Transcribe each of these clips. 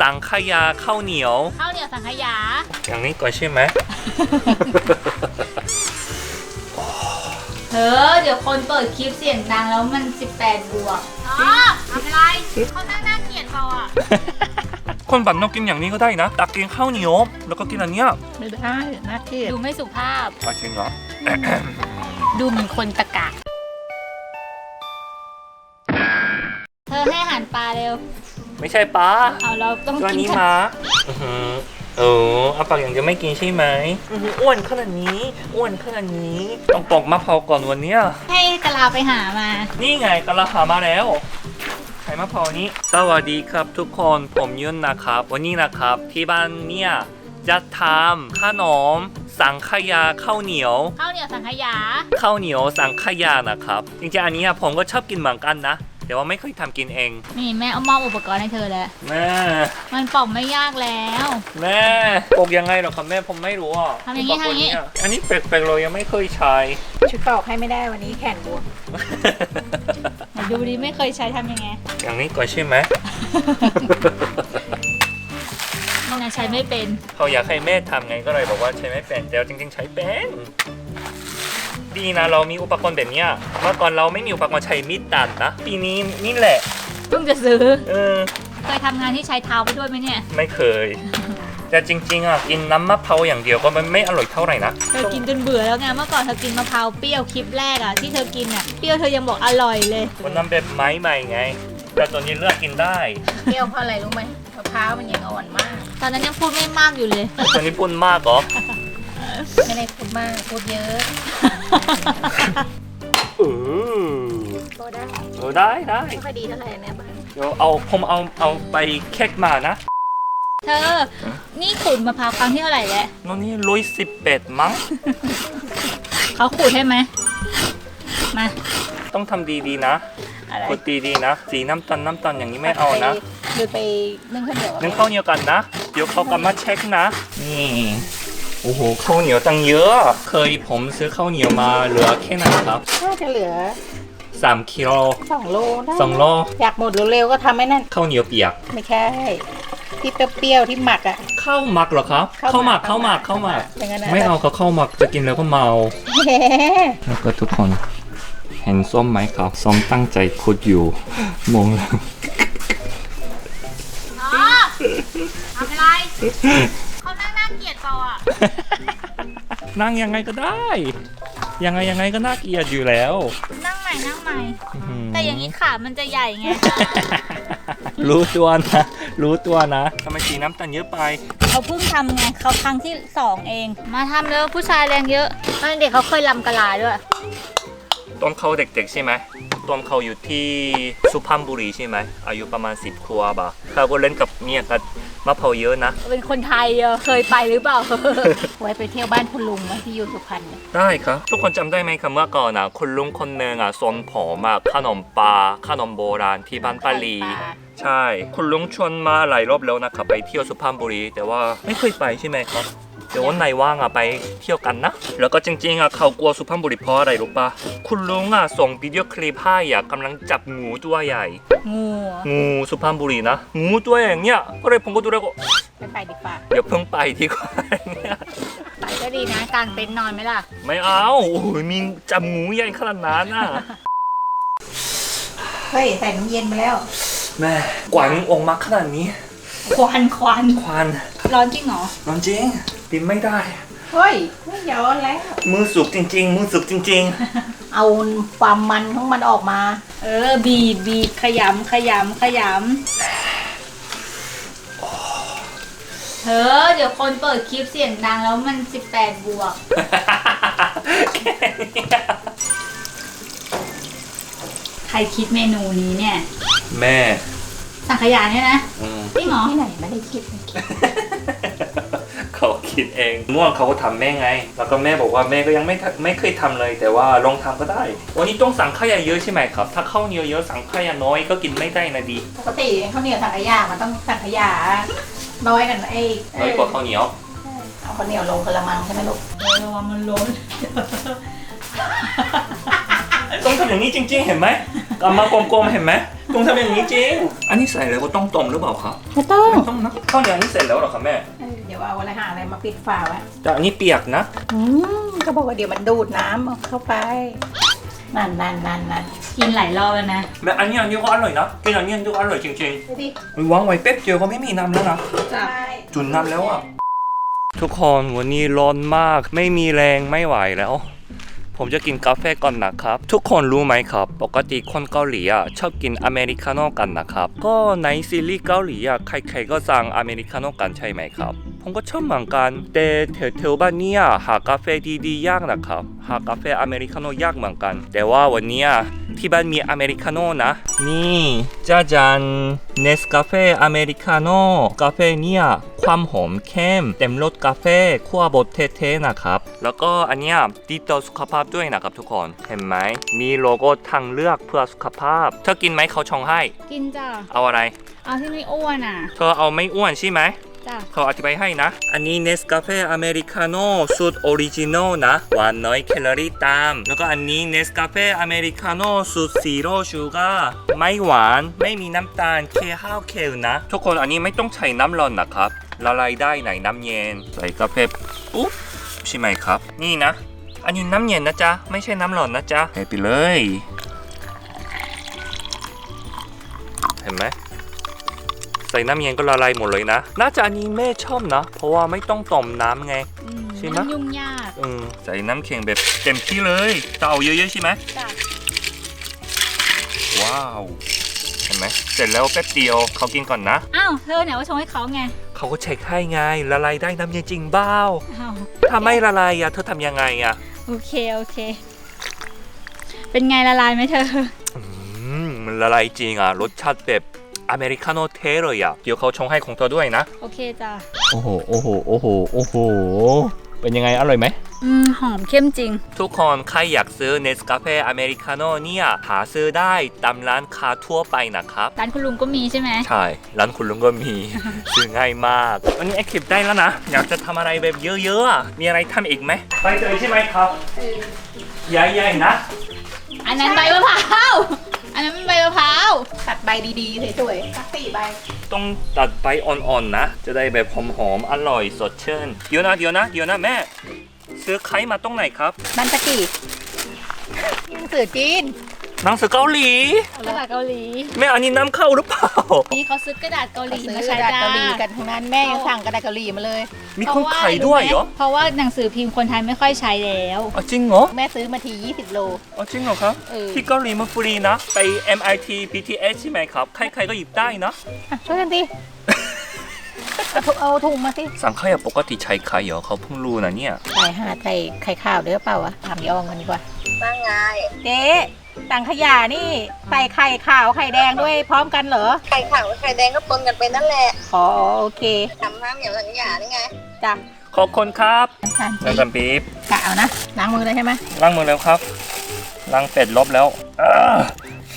สังขยาข้าวเหนียว ข้าวเหนียวสังขยา อย่างนี้ก่อนใช่ไหม เธอเดี๋ยวคนเปิดคลิปเสียงดังแล้วมัน 18 บวก อ๋อทำอะไรเขาตั้งน่าเกลียดเขาอะ คนบันนอกกินอย่างนี้ก็ได้นะตักกินข้าวเหนียว แล้วก็กินอันเนี้ยไม่ได้น่าเกลียดดูไม่สุภาพ มาจริงเหรอ ดูเหมือนคนตะกะ เธอให้อาหารปลาเร็ว ไม่ใช่ป้าเอาเราต้องตัวกินนี้ขนมาอื้อหือเอออาปากอย่างเดียวไม่กินใช่ไหมอื้อหืออ้วนขนาดนี้ อ้วนขนาดนี้ ต้องปอกมะพร้าวก่อนวันเนี้ยให้กะลาไปหามา นี่ไงกระหามาแล้วไข่มะพร้าวนี้ สวัสดีครับทุกคนผมยุ่นนะครับ วันนี้นะครับ ที่บ้านเนี่ยจะทำขนมสังขยาข้าวเหนียว ข้าวเหนียวสังขยา ข้าวเหนียวสังขยานะครับ จริงๆอันนี้อะผมก็ชอบกินเหมือนกันนะ แต่ว่าไม่เคยทำกินเองนี่แม่เอามอบอุปกรณ์ให้เธอแล้ว แม่มันปอกไม่ยากแล้ว แม่ปกยังไงเหรอครับแม่ผมไม่รู้อะทำอย่างนี้ปกทำอย่างนี้เอันนี้แปลกๆเรายังไม่เคยใช้ ชุดปอกให้ไม่ได้วันนี้แขนบวมไหนดูดิไม่เคยใช้ทำยังไงอย่างนี้ก่อนใช่ไหมนี่นะใช้ไม่เป็น เขาอยากให้แม่ทำไงก็เลยบอกว่าใช้ไม่เป็นแต่จริงๆใช้เป็น ดีนะเรามีอุปกรณ์แบบเนี้ยเมื่อก่อนเราไม่มีอุปกรณ์ใช้มีดตัดนะปีนี้นี่แหละเพิ่งจะซื้อ เออเคยทำงานที่ใช้เท้าไปด้วยไหมเนี่ย ไม่เคย แต่จริงๆอะกินน้ำมะพร้าวอย่างเดียวก็มันไม่อร่อยเท่าไหร่นะเธอกินจนเบื่อแล้วไงเมื่อก่อนเธอกินมะพร้าวเปรี้ยวคลิปแรกอะที่เธอกินอะเปรี้ยวเธอยังบอกอร่อยเลยวันนั้นแบบไม้ใหม่ไง แต่ตอนนี้เลือกกินได้ เปรี้ยวเพราะอะไรรู้ไหมมะพร้าวมันยังอ่อนมาก ตอนนั้นยังพูดไม่มากอยู่เลย ตอนนี้ปุ่นมากเหรอ ไม่ได้พูดมากพูดเยอะเออก็ได้เออได้ได้ไม่ค่อยดีเท่าไหร่เนี่ยบ้างเดี๋ยวเอาผมเอาเอาไปเค้กมานะเธอ นี่ขูดมะพร้าวครั้งที่เท่าไหร่แล้วโน่นนี่ร้อยสิบแปดมั้ง เขาขูดให้ไหมมา ต้องทำดีๆนะอะไรกดดีๆนะ สีน้ำตาลน้ำตาลอย่างนี้ไม่เอานะ หรือไปนึ่งข้าวเหนียวนึ่งข้าวเหนียวกันนะ เดี๋ยวเขากลับมาเช็คนะ นี่ โอ้โหข้าวเหนียวตั้งเยอะ เคยผมซื้อข้าวเหนียวมาเหลือแค่ไหนครับน่าจะเหลือสามกิโลสองโลได้สองโลอยากหมดเร็วๆก็ทำให้นั่นข้าวเหนียวเปียกไม่ใช่ที่เปรี้ยวๆที่หมักอะข้าวหมักเหรอครับข้าวหมักข้าวหมักข้าวหมักอย่างนั้นนะไม่เอาเขาข้าวหมักจะกินแล้วก็เมาแหมแล้วก็ทุกคนเห็นส้มไหมครับส้มตั้งใจคุดอยู่มองแล้วอ๋อทำอะไร เขานั่งน่าเกลียดเปล่าอะนั่งยังไงก็ได้ ยังไงยังไงก็น่าเกลียดอยู่แล้ว นั่งใหม่นั่งใหม่อื้อหืแต่อย่างนี้ขามันจะใหญ่ไง รู้ตัวนะ รู้ตัวนะทำไมสีน้ำตาลเยอะไป เขาเพิ่งทำไงเขาครั้งที่สองเอง มาทำเร็วผู้ชายแรงเยอะตอนเด็กเขาเคยลำกะลาด้วย ต้นเขาเด็กๆใช่ไหม ต้นเขาอยู่ที่สุพรรณบุรีใช่ไหม อายุประมาณ 10ครัวบะเขาก็เล่นกับเมียกับมะพร้าวเยอะนะ เป็นคนไทยอะเคยไปหรือเปล่า ไว้ไปเที่ยวบ้านคุณลุงไหมที่อยู่สุพรรณเนี่ยได้ครับทุกคนจำได้ไหมครับเมื่อก่อนนะคุณลุงคนหนึ่งอะสอนผมอะขนมปลาขนมโบราณที่บ้านปาลี ใช่ คุณลุงชวนมาหลายรอบแล้วนะครับไปเที่ยวสุพรรณบุรี แต่ว่าไม่เคยไปใช่ไหมครับ เดี๋ยววันไหนว่างอะไปเที่ยวกันนะ แล้วก็จริงๆอะเขากลัวสุพรรณบุรีเพราะอะไรรู้ปะคุณลุงอะส่งวิดีโอคลิปให้อะกำลังจับงูตัวใหญ่ งูอะงูสุพรรณบุรีนะ งูตัวอย่างเนี้ยก็เลยผมก็ดูแล้วก็ไม่ไปดีกว่าเดี๋ยวเพิ่งไปดีกว่าเนี่ยไปก็ดีนะกลางเต็นท์นอนไหมล่ะ ไม่เอาโอ้โหมีจับงูใหญ่ขนาดนั้นน่ะเฮ้ยใส่น้ำเย็นมาแล้วแม่กวางออกมาขนาดนี้ ควันควันควันร้อนจริงเหรอ ร้อนจริง ปินไม่ได้ เฮ้ยไม่ยอนแล้วมือสุกจริง ๆ มือสุกจริง เอาความมันของมันออกมา เออ บีบบีบขยำขยำขยำเธอเดี๋ยวคนเปิดคลิปเสียงดังแล้วมัน 18 บวกใครคิดเมนูนี้เนี่ย แม่สังขยาเนี่ยนะอืม จริงเหรอที่ไหนไม่ได้คิด เขาคิดเองม่วงเขาก็ทำแม่ไง แล้วก็แม่บอกว่าแม่ก็ยังไม่ทำไม่เคยทำเลย แต่ว่าลองทำก็ได้ วันนี้ต้องสั่งข้าวเยอะใช่ไหมครับ ถ้าข้าวเหนียวเยอะสั่งข้าวน้อยก็กินไม่ได้นะดีปกติข้าวเหนียวสังขยา มันต้องสังขยา น้อยกันไอ้น้อยกว่าข้าวเหนียว เอาข้าวเหนียวลงกระมังใช่ไหมลูกเออระวังมันล้น ต้องทำอย่างนี้จริง ๆ เห็นไหมกลับมากลมๆเห็นไหมลุงทำอย่างนี้จริง อันนี้ใส่แล้วก็ต้องต้มหรือเปล่าครับไม่ต้อง ไม่ต้องนะข้าวเหนียวนี่เสร็จแล้วเหรอครับแม่เออเดี๋ยวเอาอะไรหาอะไรมาปิดฝาไว้แต่อันนี้เปียกนะ อืมก็บอกว่าเดี๋ยวมันดูดน้ำเข้าไป นั่นนั่นนั่นนั่นกินหลายรอบแล้วนะแม่อันนี้อันนี้ก็อร่อยนะกินอันนี้อันนี้ก็อร่อยจริงดูดิๆวางไว้แป๊บเดียวก็ไม่มีน้ำแล้วนะใช่จุนน้ำแล้วอะ ทุกคนวันนี้ร้อนมากไม่มีแรงไม่ไหวแล้ว ผมจะกินกาแฟก่อนนะครับ ทุกคนรู้ไหมครับ ปกติคนเกาหลีอะชอบกินอเมริกาโน่กันนะครับ ก็ในซีรีส์เกาหลีอะใครๆก็สั่งอเมริกาโน่กันใช่ไหมครับ ผมก็ชอบเหมือนกัน แต่แถวๆบ้านเนี่ยหากาแฟดีๆยากนะครับ หากาแฟอเมริกาโน่ยากเหมือนกัน แต่ว่าวันเนี้ยที่บ้านมีอเมริกาโน่นะ นี่จ้าจันเนสกาแฟอเมริกาโน่กาแฟเนี่ยความหอมเข้มเต็มรสกาแฟคั่วบดเท่ๆนะครับ แล้วก็อันเนี้ยดีต่อสุขภาพด้วยนะครับทุกคนเห็นไหมมีโลโก้ทางเลือกเพื่อสุขภาพเธอกินไหมเขาชงให้ กินจ้ะเอาอะไร เอาที่ไม่อ้วนอะ เธอเอาไม่อ้วนใช่ไหม จ้ะ เขาอธิบายให้นะ อันนี้เนสกาแฟอเมริกาโน่สูตรออริจินอลนะหวานน้อยแคลอรี่ตาม แล้วก็อันนี้เนสกาแฟอเมริกาโน่สูตรซีโร่ชูการ์ไม่หวานไม่มีน้ำตาลแค่ห้าวเคลนะ ทุกคนอันนี้ไม่ต้องใช้น้ำร้อนนะครับละลายได้ในน้ำเย็น ใส่กาแฟปุ๊บใช่ไหมครับ นี่นะ อันนี้น้ำเย็นนะจ๊ะ ไม่ใช่น้ำร้อนนะจ๊ะเทไปเลย ส่น้ำเย็นก็ละลายหมดเลยนะ น่าจะอันนี้แม่ชอบนะ เพราะว่าไม่ต้องต้มน้ำไง อืมใช่ไหม มันยุ่งยากเออใส่น้ำแข็งแบบเต็มที่เลยจะเอาเยอะๆใช่ไหม จ้ะว้าว เห็นไหม เสร็จแล้วแป๊บเดียวเขากินก่อนนะ อ้าวเธอเนี่ยว่าชงให้เขาไงเขาก็เช็คให้ไงละลายได้น้ำเย็นจริงเบ้าอ้าวถ้าไม่ละลายอะเธอทำยังไงอะโอเคโอเค เป็นไงละลายไหมเธอ อืมมันละลายจริงอะรสชาติแบบ อเมริกาโน่เทเลยอะเดี๋ยวเขาชงให้ของเธอด้วยนะ โอเคจ้ะโอ้โห โอ้โห โอ้โห โอ้โห เป็นยังไงอร่อยไหม อืม หอมเข้มจริง ทุกคนใครอยากซื้อเนสกาแฟอเมริกาโน่เนี่ย หาซื้อได้ตามร้านค้าทั่วไปนะครับ ร้านคุณลุงก็มีใช่ไหม ใช่ ร้านคุณลุงก็มี ซื้อง่ายมาก วันนี้แอคทีฟได้แล้วนะ อยากจะทำอะไรแบบเยอะๆอะมีอะไรทำอีกไหมไปเลยใช่ไหมครับใหญ่ๆนะ อันนั้นใบมะพร้าว อันนั้นเป็นใบมะพร้าวตัดใบดีๆสวยๆสักสี่ใบ ต้องตัดใบอ่อนๆนะ จะได้แบบหอมๆอร่อยสดชื่นเดี๋ยวนะเดี๋ยวนะเดี๋ยวนะแม่ ซื้อไข่มาตรงไหนครับนันตะกี้หนังสือจีน หนังสือเกาหลี กระดาษเกาหลีแม่อันนี้น้ำเข้าหรือเปล่า นี่เขาซื้อกระดาษเกาหลีซื้อมากใช้ระดาษจ้า เกาหลีกันทั้งนั้นแม่ยังสั่งกระดาษเกาหลีมาเลย มีคนไข่ด้วยเหรอเพราะว่าหนังสือพิมพ์คนไทยไม่ค่อยใช้แล้ว อ๋อจริงเหรอแม่ซื้อมาที 20 โล อ๋อจริงเหรอครับ เออ ที่เกาหลีมันฟรีนะ ไป MIT BTS ใช่ไหมครับ ใครๆก็หยิบได้นะ อะช่วยกันสิเอาถุงเอาถุงมาสิสังขยาปกติใช้ไข่เหรอเขาเพิ่งรู้นะเนี่ยใส่หาใส่ไข่ขาวด้วยเปล่าวะถามยองกันดีกว่าว่าไงเจ๊ สังขยานี่ใส่ไข่ขาวไข่แดงด้วยพร้อมกันเหรอ ไข่ขาวกับไข่แดงก็ปนกันไปนั่นแหละอ๋อโอเคทำน้ำเหนียวสัญญานี่ไงจ้ะขอบคุณครับน้ำตาลน้ำตาลปี๊บกะเอานะล้างมือเลยใช่ไหมล้างมือแล้วครับล้างเป็ดลบแล้วอ้า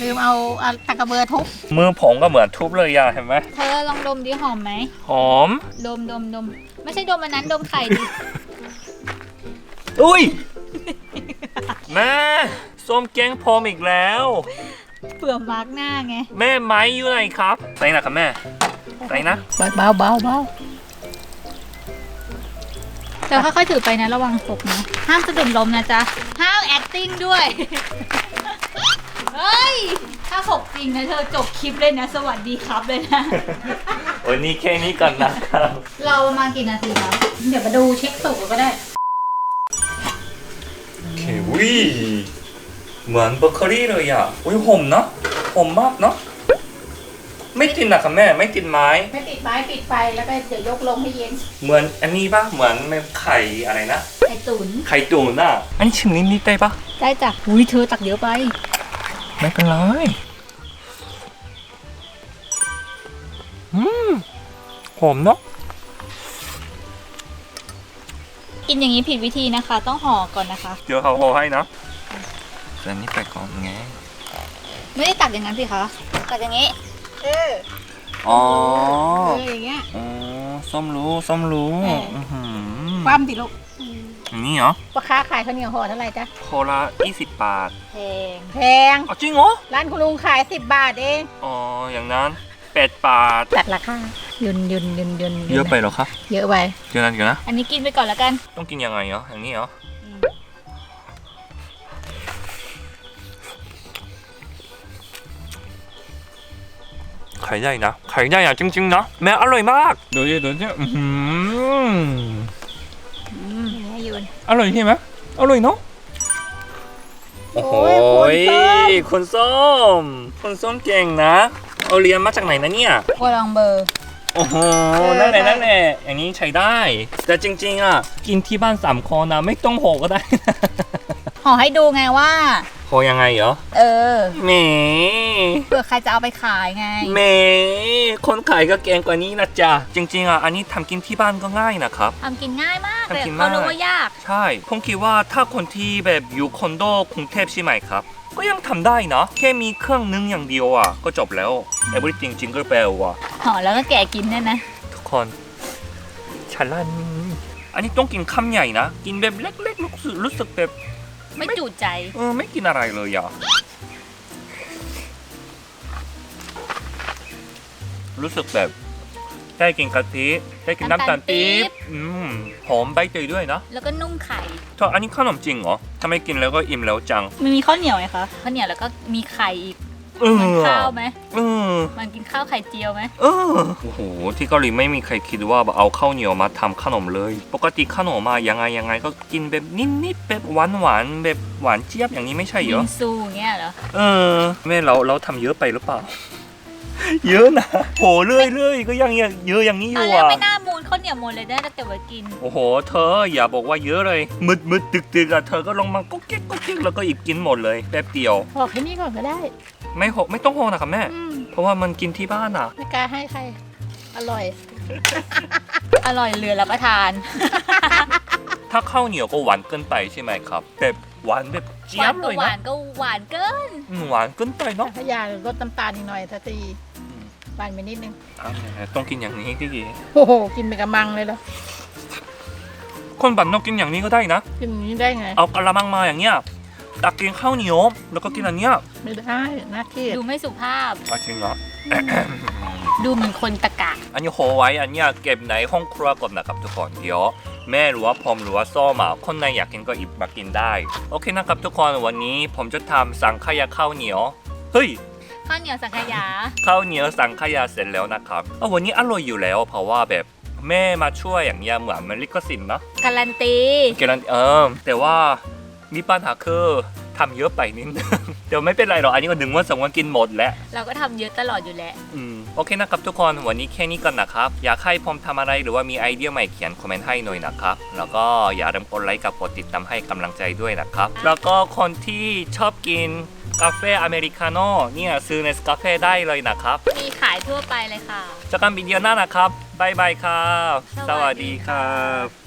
ลืมเอาเอาตะกระเบือทุบมือผมก็เหมือนทุบเลยอะเห็นไหมเธอลองดมดิหอมไหมหอม ดมดมดมไม่ใช่ดมอันนั้นดมไข่ดิอุ้ยแม่ ส้มแกงพรมอีกแล้ว เผื่อมาร์กหน้าไง แม่ไม้อยู่ไหนครับใส่นะครับแม่ใส่นะเบาเบาเบาเบาแต่ค่อยๆถือไปนะระวังหกนะ ห้ามสะดุดล้มนะจ๊ะ ห้าม acting ด้วย เฮ้ย ถ้าหกจริงนะเธอจบคลิปเลยนะ สวัสดีครับเลยนะ วันนี้แค่นี้ก่อนนะครับ เราประมาณกี่นาทีครับเดี๋ยวมาดูเช็คสุกก็ได้ โอเควิ เหมือนเบเกอรี่เลยอะ อุ้ยหอมเนาะหอมมากเนาะ ไม่ติดนะครับแม่ ไม่ติดไม้ ไม่ปิดไม้ปิดไฟแล้วก็เดี๋ยวยกลงให้เย็น เหมือนอันนี้ปะเหมือนไข่อะไรนะ ไข่ตุ๋นไข่ตุ๋นอะ อันนี้ชิมนิดนิดได้ปะได้จ้ะอุ้ยเธอตักเยอะไป ไม่เป็นไร อืมหอมเนาะกินอย่างนี้ผิดวิธีนะคะ ต้องห่อก่อนนะคะ เดี๋ยวเขาห่อให้นะ เดี๋ยวนี้ไปก่อนไง ไม่ได้ตักอย่างนั้นสิคะตักอย่างนี้เอออ๋อ เอออย่างเงี้ย อ๋อ ส้มรู้ ส้มรู้เอออื้ อหือความติลูกอันนี้เหรอราคาขายข้าวเหนียวห่อเท่าไหร่จ๊ะโคละ20 บาทแพงแพงอ๋อจริงเหรอ ร้านคุณลุงขาย 10 บาทเองอ๋อ อย่างนั้น 8 บาทจัดราคายุนยุนยุนยุนเยอะไปเหรอครับ เยอะไป เดี๋ยวนะเดี๋ยวนะ อันนี้กินไปก่อนแล้วกัน ต้องกินยังไงเหรออย่างนี้เหรอ ขายได้นะขายได้อะจริงๆนะแม่อร่อยมากดูดิดูดิอื้อหือนี่ให้ยุนอร่อยใช่ไหมอร่อยเนาะโอ้โหยคุคุณส้ม คุณส้มเก่งนะ เอาเรียนมาจากไหนนะเนี่ยกัวลองเบอร์ โอ้โหนั่นแหละ นั่นแหละ อย่างนี้ใช้ได้ แต่จริง ๆ อะ กินที่บ้านสามคนนะ ไม่ต้องโหก็ได้นะห่อให้ดูไงว่า โหยังไงเหรอเออแหมเผื่อใครจะเอาไปขายไง แหมคนขายก็เก่งกว่านี้นะจ๊ะจริง ๆอะอันนี้ทำกินที่บ้านก็ง่ายนะครับ ทำกินง่ายมากแต่ทำกินเขารู้ง่ายว่ายาก ใช่ ผมคิดว่าถ้าคนที่แบบอยู่คอนโดกรุงเทพใช่ไหมครับ ก็ยังทำได้นะ แค่มีเครื่องนึงอย่างเดียวอะ ก็จบแล้ว everything jingle bell อะ ห่อแล้วก็แกะกินเนี่ยนะ ทุกคนฉลัน อันนี้ต้องกินคำใหญ่นะ กินแบบเล็กๆรู้สึกรู้สึกแบบ ไม่จุใจ เออไม่กินอะไรเลยอะรู้สึกแบบได้กินกะทิได้กินน้ำตาลปี๊น้ำตาลปี๊บบอืมหอมใบเตยด้วยนะแล้วก็นุ่มไข่เธออันนี้ขนมจริงเหรอทำไมกินแล้วก็อิ่มแล้วจังมันมีข้าวเหนียวไหมคะข้าวเหนียวแล้วก็มีไข่อีก เอเหมือนอข้าวไหมเออ มันกินข้าวไข่เจียวไหมเออ โอ้โห ที่เกาหลีไม่มีใครคิดว่าเอาข้าวเหนียวมาทำขนมเลย ปกติขนมมายังไงยังไงก็กินแบบนิดๆแบบหวานหวานๆแบบหวานเจี๊ยบอย่างนี้ไม่ใช่เหรบิองซูอย่างเงี้ยเหรอเออ แม่เราเราทำเยอะไปหรือเปล่า เยอะนะโหเรื่อยเรื่อยๆก็ยังเยอะอย่างนี้อตอนยู่แรกอะ ไม่น่ามูลข้าวเหนียวหมดเลยได้แต่เก็บไว้กิน โอ้โห เธออย่าบอกว่าเยอะเลย มืดมืดตึกตึกๆอะเธอก็ลงมาก็เก๊กก็เก๊กแล้วก็อีกกินหมดเลยแป๊บเดียว บอกแค่นี้ก่อนก็ได้ ไม่โหไม่ต้องโหนะครับแม่ อืมเพราะว่ามันกินที่บ้านอะ ไม่กล้าให้ใคร อร่อย อร่อยเหลือรับประทาน ถ้าข้าวเหนียวก็หวานเกินไปใช่ไหมครับแบบหวานแบบหเจี๊วายนบก็เลยหวานะนก็หวานเกิน อืมหวานเกินไปเนาะพยาลดน้ำตาลอีกหน่อยทัทีหวานไปนิดนึง อะต้องกินอย่างนี้ที่โอ้โห กินไปกระมังเลยเหรอ คนบันนอกกินอย่างนี้ก็ได้นะ กินอย่างนี้ได้ไง เอากระมังมาอย่างเงี้ย ตักกินข้าวเหนียว แล้วก็กินอันเนี้ยไม่ได้น่าเกลียดดูไม่สุภาพ อะจริงเหรอ ดูเหมือนคนตะกะ อันนี้โฮไว้อันเนี้ยเก็บในห้องครัวก่อนนะครับทุกคนเดี๋ยวแม่หรือว่าผมหรือว่าส้มอะคนในอยากกินก็หยิบมากินได้ โอเคนะครับทุกคนวันนี้ผมจะทำสังขยาข้าวเหนียวเฮ้ย ข้าวเหนียวสังขยา ข้าวเหนียวสังขยาเสร็จแล้วนะครับเอ้าวันนี้อร่อยอยู่แล้ว เพราะว่าแบบแม่มาช่วยอย่างเงี้ยเหมือนมันลิขสิทธิ์เนอะการันตี เกลันเออแต่ว่า มีปัญหาคือทำเยอะไปนิดนึง เดี๋ยวไม่เป็นไรหรอกอันนี้ก็หนึ่งวันสองวันกินหมดแล้ว เราก็ทำเยอะตลอดอยู่แล้ว อืมโอเคนะครับทุกคนวันนี้แค่นี้ก่อนนะครับ อยากให้ผมทำอะไรหรือว่ามีไอเดียใหม่เขียนคอมเมนต์ให้หน่อยนะครับ แล้วก็อย่าลืมกดไลค์กับกดติดตามให้กำลังใจด้วยนะครับ แล้วก็คนที่ชอบกินกาแฟอเมริกาโน่เนี่ยซื้อในสกาแฟได้เลยนะครับมีขายทั่วไปเลยค่ะ เจอกันวิดีโอหน้านะครับบายบายครับสสวัวัสสดีดีค่ะครับ